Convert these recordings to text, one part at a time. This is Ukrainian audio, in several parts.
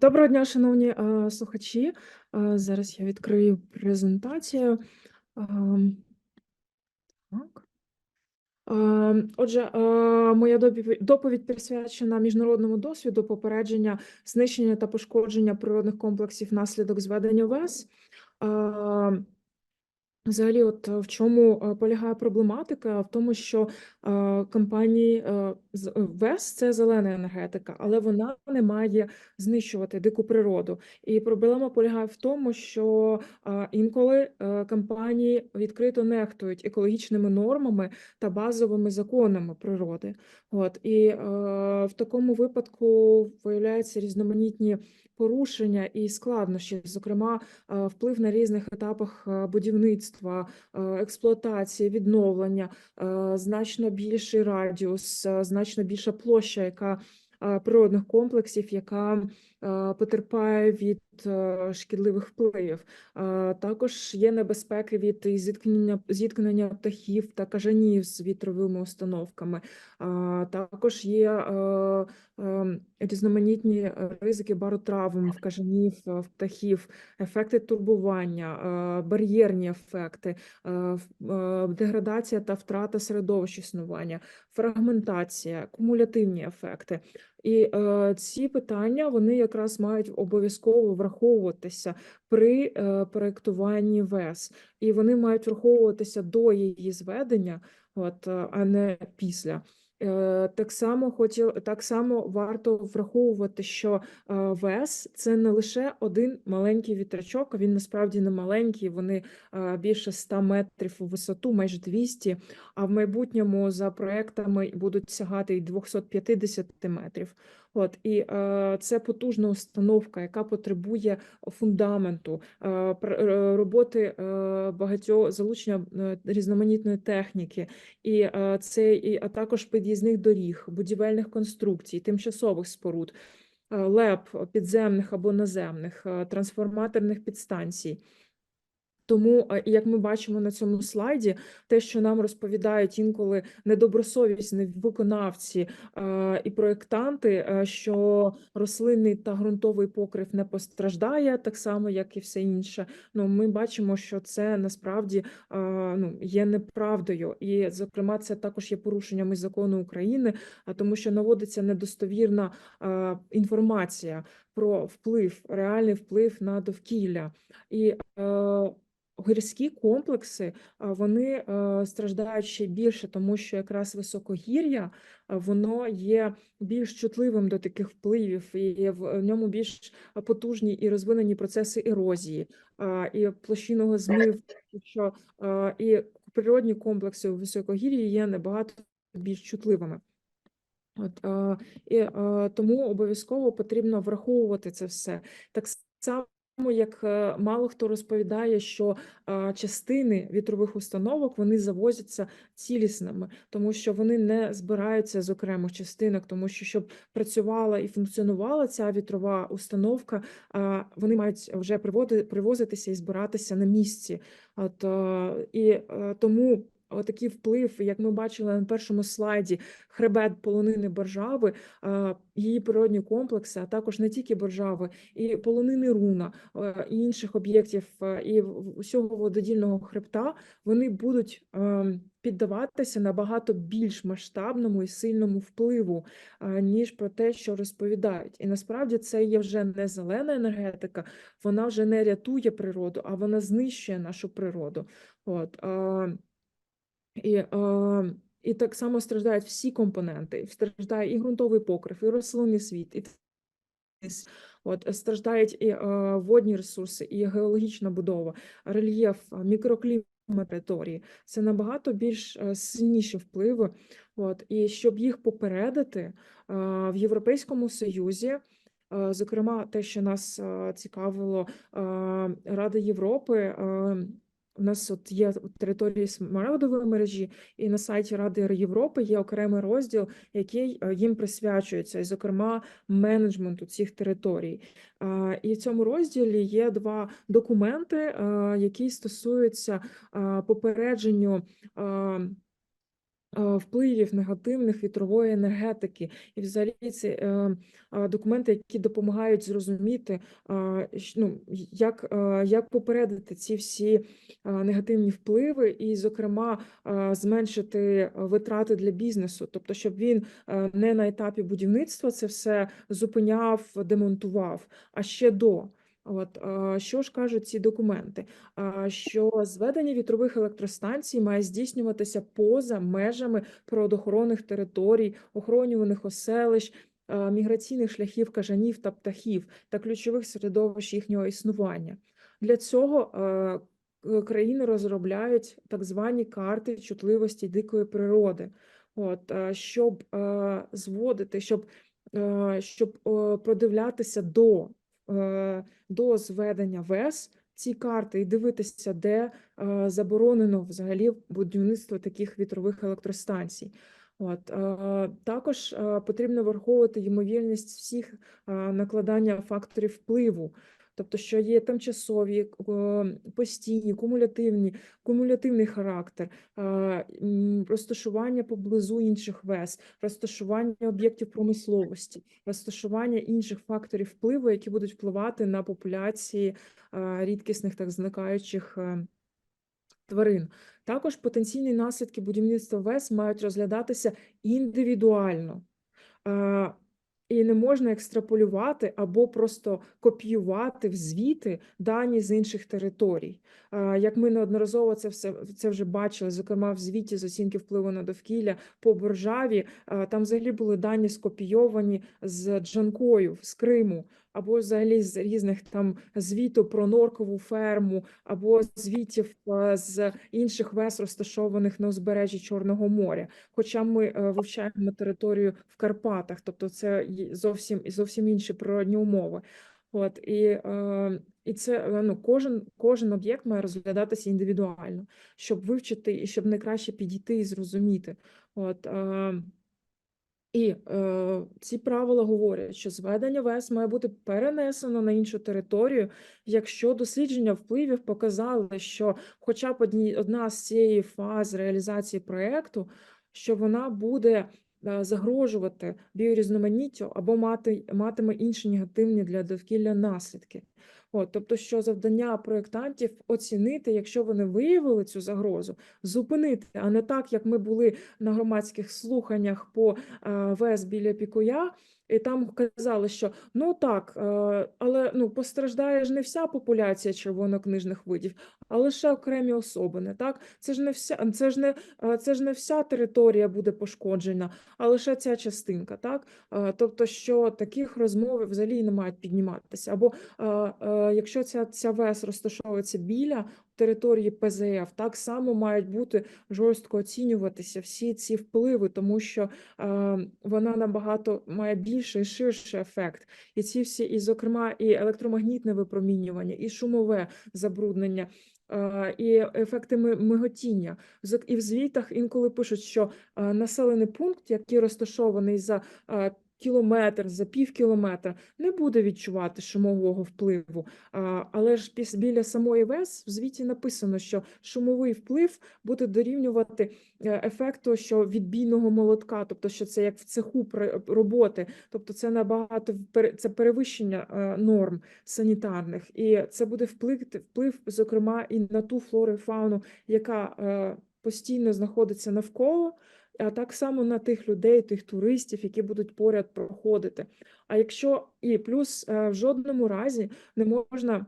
Доброго дня, шановні е, слухачі. Е, Зараз я відкрию презентацію. Ем, Так. Ем, Отже, е, моя доповідь- присвячена міжнародному досвіду попередження знищення та пошкодження природних комплексів внаслідок зведення ВЕС. Взагалі, от е, в чому е, полягає проблематика? В тому, що е, компанії з- ВЕС це зелена енергетика, але вона не має знищувати дику природу. І проблема полягає в тому, що інколи компанії відкрито нехтують екологічними нормами та базовими законами природи. От і в такому випадку виявляються різноманітні порушення і складнощі, зокрема, вплив на різних етапах е, будівництва, е, експлуатації, відновлення, е, значно більший радіус, е, значно більша площа, яка природних комплексів, яка потерпає від шкідливих впливів. Також є небезпеки від зіткнення зіткнення птахів та кажанів з вітровими установками. Також є різноманітні е, ризики баротравм в кажанів, в птахів, ефекти турбування, е, бар'єрні ефекти, деградація та втрата середовища існування, фрагментація, кумулятивні ефекти. І е, ці питання вони якраз мають обов'язково враховуватися при е, проєктуванні ВЕС, і вони мають враховуватися до її зведення, от, е, а не після. Е, Так само хотіл, так само варто враховувати, що е, ВЕС це не лише один маленький вітрячок, а він насправді не маленький, вони е, більше 100 метрів у висоту, майже 200, а в майбутньому за проектами будуть сягати й 250 метрів. От і е, це потужна установка, яка потребує фундаменту, е, роботи е, багатьох залучення різноманітної техніки, і е, це і а також під'їзних доріг, будівельних конструкцій, тимчасових споруд, е, леп підземних або наземних, е, трансформаторних підстанцій. Тому, як ми бачимо на цьому слайді, те, що нам розповідають інколи недобросовісні виконавці і проєктанти, що рослинний та ґрунтовий покрив не постраждає, так само, як і все інше. Ну, ми бачимо, що це насправді ну, є неправдою, і, зокрема, це також є порушенням із закону України, тому що наводиться недостовірна інформація про вплив, реальний вплив на довкілля. І гірські комплекси вони е, страждають ще більше, тому що якраз високогір'я воно є більш чутливим до таких впливів, і в ньому більш потужні і розвинені процеси ерозії і площинного змиву, що і природні комплекси у високогір'ї є набагато більш чутливими. От, і тому обов'язково потрібно враховувати це все. Так само, як е, мало хто розповідає, що частини вітрових установок вони завозяться цілісними, тому що вони не збираються з окремих частинок, тому що щоб працювала і функціонувала ця вітрова установка, вони мають вже привозитися і збиратися на місці. От, е, і е, тому. Отакий вплив, як ми бачили на першому слайді, хребет полонини Боржави, її природні комплекси, а також не тільки Боржави, і полонини Руна, і інших об'єктів, і усього вододільного хребта, вони будуть піддаватися набагато більш масштабному і сильному впливу, ніж про те, що розповідають. І насправді це є вже не зелена енергетика, вона вже не рятує природу, а вона знищує нашу природу. От, і, і так само страждають всі компоненти. Страждає і ґрунтовий покрив, і рослинний світ, і. От, е, страждають і е, водні ресурси, і геологічна будова, рельєф, мікроклімат території. Це набагато більш е, сильніші впливи. От, і щоб їх попередити е, в Європейському Союзі. Зокрема, те, що нас цікавило, Рада Європи. У нас от є території смарагдової мережі, і на сайті Ради Європи є окремий розділ, який е, їм присвячується, і, зокрема, менеджменту цих територій. І в цьому розділі є два документи, е, які стосуються е, попередженню. Е, впливів негативних вітрової енергетики. І взагалі це е, документи, які допомагають зрозуміти, ну, як, е, як попередити ці всі негативні впливи, і, зокрема, зменшити витрати для бізнесу, тобто, щоб він не на етапі будівництва це все зупиняв, демонтував, а ще до. От що ж кажуть ці документи? Що зведення вітрових електростанцій має здійснюватися поза межами природоохоронних територій, охоронюваних оселищ, міграційних шляхів кажанів та птахів та ключових середовищ їхнього існування. Для цього країни розробляють так звані карти чутливості дикої природи, от, щоб зводити, щоб, щоб продивлятися до, до зведення ВЕС ці карти і дивитися, де е, заборонено взагалі будівництво таких вітрових електростанцій. От, е, також е, потрібно враховувати ймовірність всіх е, накладання факторів впливу, тобто, що є тимчасові, е, постійні, кумулятивні, кумулятивний характер, е, розташування поблизу інших ВЕС, розташування об'єктів промисловості, розташування інших факторів впливу, які будуть впливати на популяції е, рідкісних так зникаючих тварин. Також потенційні наслідки будівництва ВЕС мають розглядатися індивідуально. І не можна екстраполювати або просто копіювати в звіти дані з інших територій. Як ми неодноразово це все це вже бачили, зокрема в звіті з оцінки впливу на довкілля по Боржаві, там взагалі були дані скопійовані з Джанкою з Криму, або взагалі з різних там звіту про норкову ферму, або звітів з інших вес, розташованих на узбережжі Чорного моря. Хоча ми е, вивчаємо територію в Карпатах, тобто це зовсім зовсім інші природні умови. От і, е, і це е, ну, кожен, кожен об'єкт має розглядатися індивідуально, щоб вивчити і щоб найкраще підійти і зрозуміти. От, е, і е, ці правила говорять, що зведення ВЕС має бути перенесено на іншу територію, якщо дослідження впливів показали, що хоча б одні, одна з цієї фаз реалізації проєкту, що вона буде загрожувати біорізноманіттю або мати, матиме інші негативні для довкілля наслідки. От, тобто, що завдання проєктантів оцінити, якщо вони виявили цю загрозу, зупинити, а не так, як ми були на громадських слуханнях по е, ВЕС біля Пікуя, і там казали, що ну так, е, але ну постраждає ж не вся популяція червонокнижних видів, а лише окремі особини. Так, це ж не вся, це ж не е, це ж не вся територія буде пошкоджена, а лише ця частинка. Так, Е, тобто, що таких розмов взагалі не мають підніматися. Або якщо ця, ця ВЕС розташовується біля території ПЗФ, так само мають бути жорстко оцінюватися всі ці впливи, тому що е, вона набагато має більший ширший ефект. І ці всі, і, зокрема, і електромагнітне випромінювання, і шумове забруднення. е, І ефекти миготіння. І в звітах інколи пишуть, що е, населений пункт, який розташований за е, кілометр, за пів кілометра, не буде відчувати шумового впливу. А, Але ж біля самої ВЕС в звіті написано, що шумовий вплив буде дорівнювати е, ефекту, що відбійного молотка, тобто, що це як в цеху роботи, тобто це набагато це перевищення е, норм санітарних, і це буде вплив, вплив, зокрема, і на ту флору і фауну, яка е, постійно знаходиться навколо. А так само на тих людей, тих туристів, які будуть поряд проходити. А якщо і плюс е, в жодному разі не можна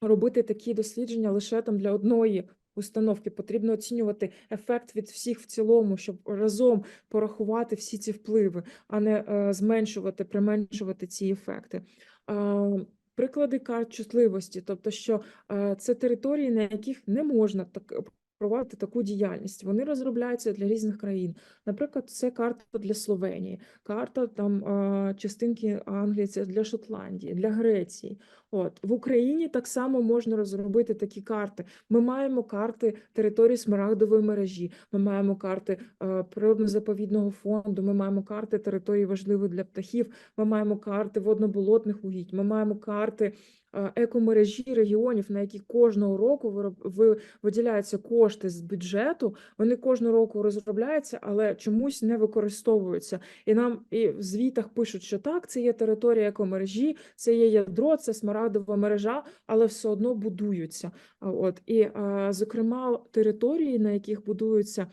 робити такі дослідження лише там для одної установки. Потрібно оцінювати ефект від всіх в цілому, щоб разом порахувати всі ці впливи, а не е, зменшувати, применшувати ці ефекти. Приклади карт чутливості, тобто, що е, це території, на яких не можна так провадити таку діяльність. Вони розробляються для різних країн. Наприклад, це карта для Словенії, карта там частинки Англії, це для Шотландії, для Греції. От в Україні так само можна розробити такі карти. Ми маємо карти території Смарагдової мережі, ми маємо карти е, природно-заповідного фонду, ми маємо карти території важливої для птахів, ми маємо карти водноболотних угідь, ми маємо карти е, екомережі регіонів, на які кожного року вироб- ви- виділяється кошти. з бюджету, вони кожного року розробляються, але чомусь не використовуються. І нам і в звітах пишуть, що так, це є територія екомережі, це є ядро, це смарагдова мережа, але все одно будуються. От і зокрема, території, на яких будуються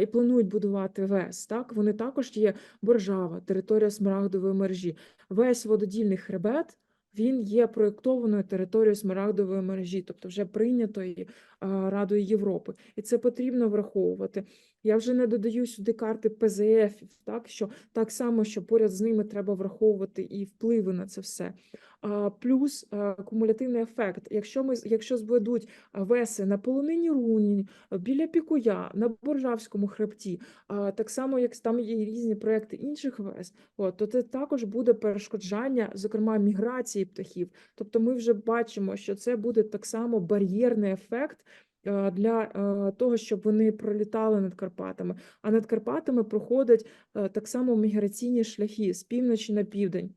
і планують будувати ВЕС, так вони також є Боржава, територія смарагдової мережі. Весь вододільний хребет. Він є проєктованою територією смарагдової мережі, тобто вже прийнятої Радою Європи, і це потрібно враховувати. Я вже не додаю сюди карти ПЗФ, так що так само, що поряд з ними треба враховувати і впливи на це все. А, Плюс а, кумулятивний ефект. Якщо ми якщо зведуть веси на полонині Руні, біля Пікуя, на Боржавському хребті, а, так само як там є різні проекти інших вес, от, то це також буде перешкоджання, зокрема міграції птахів. Тобто ми вже бачимо, що це буде так само бар'єрний ефект. Е, Для е, того, щоб вони пролітали над Карпатами, а над Карпатами проходять е, так само міграційні шляхи з півночі на південь.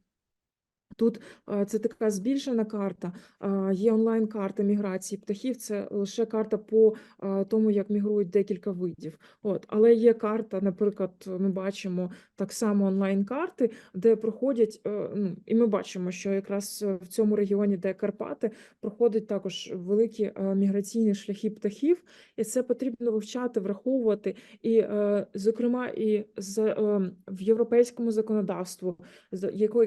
Тут е, це така збільшена карта, е, є онлайн-карта міграції птахів. Це лише карта по е, тому, як мігрують декілька видів. От, але є карта, наприклад, ми бачимо так само онлайн-карти, де проходять, ну, і ми бачимо, що якраз в цьому регіоні, де Карпати, проходять також великі міграційні шляхи птахів, і це потрібно вивчати, враховувати. І, зокрема, і в європейському законодавству,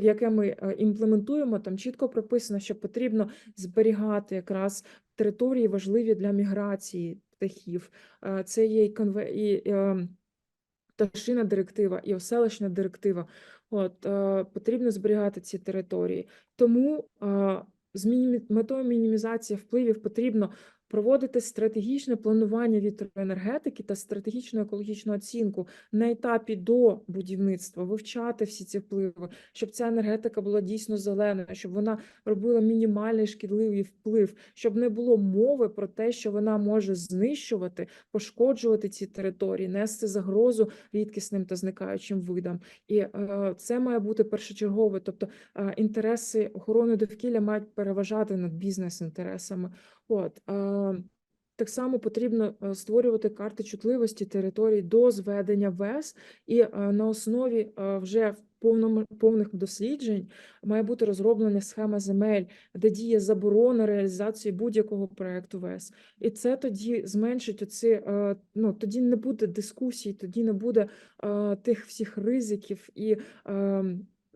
яке ми е, імплементуємо, там чітко прописано, що потрібно зберігати якраз території важливі для міграції птахів. Е, Це є і конве і е, пташина директива, і оселищна директива. От е, потрібно зберігати ці території. Тому з мінімі- метою мінімізації впливів потрібно проводити стратегічне планування вітроенергетики та стратегічну екологічну оцінку на етапі до будівництва, вивчати всі ці впливи, щоб ця енергетика була дійсно зеленою, щоб вона робила мінімальний шкідливий вплив, щоб не було мови про те, що вона може знищувати, пошкоджувати ці території, нести загрозу рідкісним та зникаючим видам. І е, це має бути першочергове, тобто е, інтереси охорони довкілля мають переважати над бізнес-інтересами. От так само потрібно е, створювати карти чутливості територій до зведення ВЕС, і е, на основі е, вже повних досліджень має бути розроблена схема земель, де діє заборона реалізації будь-якого проекту ВЕС. І це тоді зменшить оці, ну тоді не буде дискусій, тоді не буде тих всіх ризиків і е,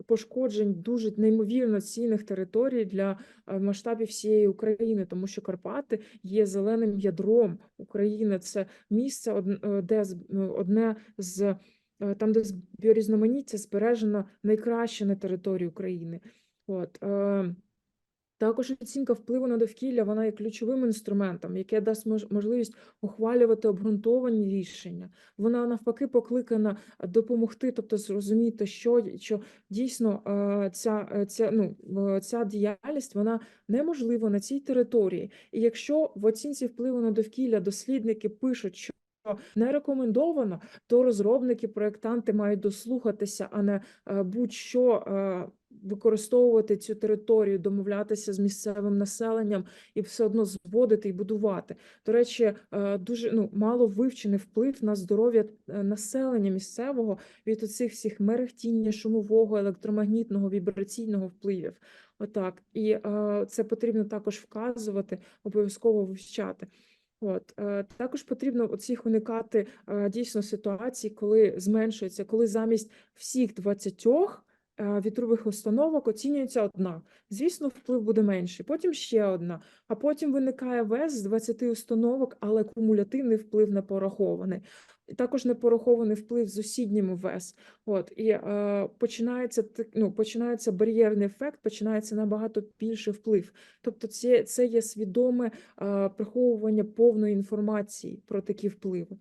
пошкоджень дуже неймовірно цінних територій для е, масштабів всієї України, тому що Карпати є зеленим ядром України. Це місце, е, де е, одне з там, де біорізноманіття збережено найкраще на території України. От е, також оцінка впливу на довкілля вона є ключовим інструментом, яке дасть мож- можливість ухвалювати обґрунтовані рішення. Вона навпаки покликана допомогти, тобто зрозуміти, що, що дійсно е, ця, е, ця, ну, е, ця діяльність вона неможлива на цій території. І якщо в оцінці впливу на довкілля дослідники пишуть, що не рекомендовано, то розробники, проєктанти мають дослухатися, а не е, будь-що е, використовувати цю територію, домовлятися з місцевим населенням і все одно зводити і будувати. До речі, е, дуже ну мало вивчений вплив на здоров'я е, населення місцевого від оцих всіх мерехтіння, шумового, електромагнітного, вібраційного впливів. Отак, і е, це потрібно також вказувати, обов'язково вивчати. От е, також потрібно оцих уникати е, дійсно ситуацій, коли зменшується, коли замість всіх 20 е, вітрових установок оцінюється одна. Звісно, вплив буде менший. Потім ще одна, а потім виникає ВЕС з 20 установок, але кумулятивний вплив не порахований. Також не порахований вплив з сусідніми ВЕС. От і е, починається ну, починається бар'єрний ефект, починається набагато більший вплив. Тобто, це, це є свідоме е, приховування повної інформації про такі впливи.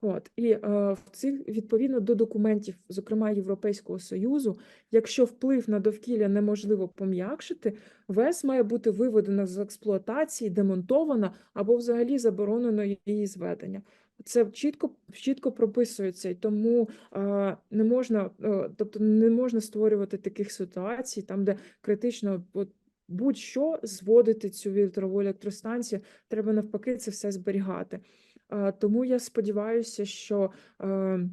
От і е, в цих відповідно до документів, зокрема Європейського союзу, якщо вплив на довкілля неможливо пом'якшити, ВЕС має бути виведена з експлуатації, демонтована або взагалі заборонено її зведення. Це чітко чітко прописується, і тому е, не можна, е, тобто не можна створювати таких ситуацій, там де критично от, будь-що зводити цю вітрову електростанцію, треба навпаки це все зберігати. Тому я сподіваюся, що е, е,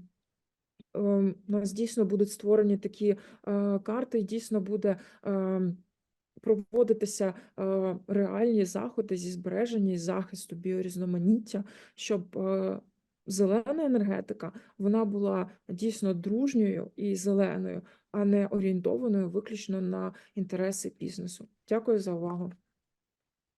у нас дійсно будуть створені такі е, карти, і дійсно буде проводитися реальні заходи зі збереження і захисту біорізноманіття, щоб зелена енергетика вона була дійсно дружньою і зеленою, а не орієнтованою виключно на інтереси бізнесу. Дякую за увагу.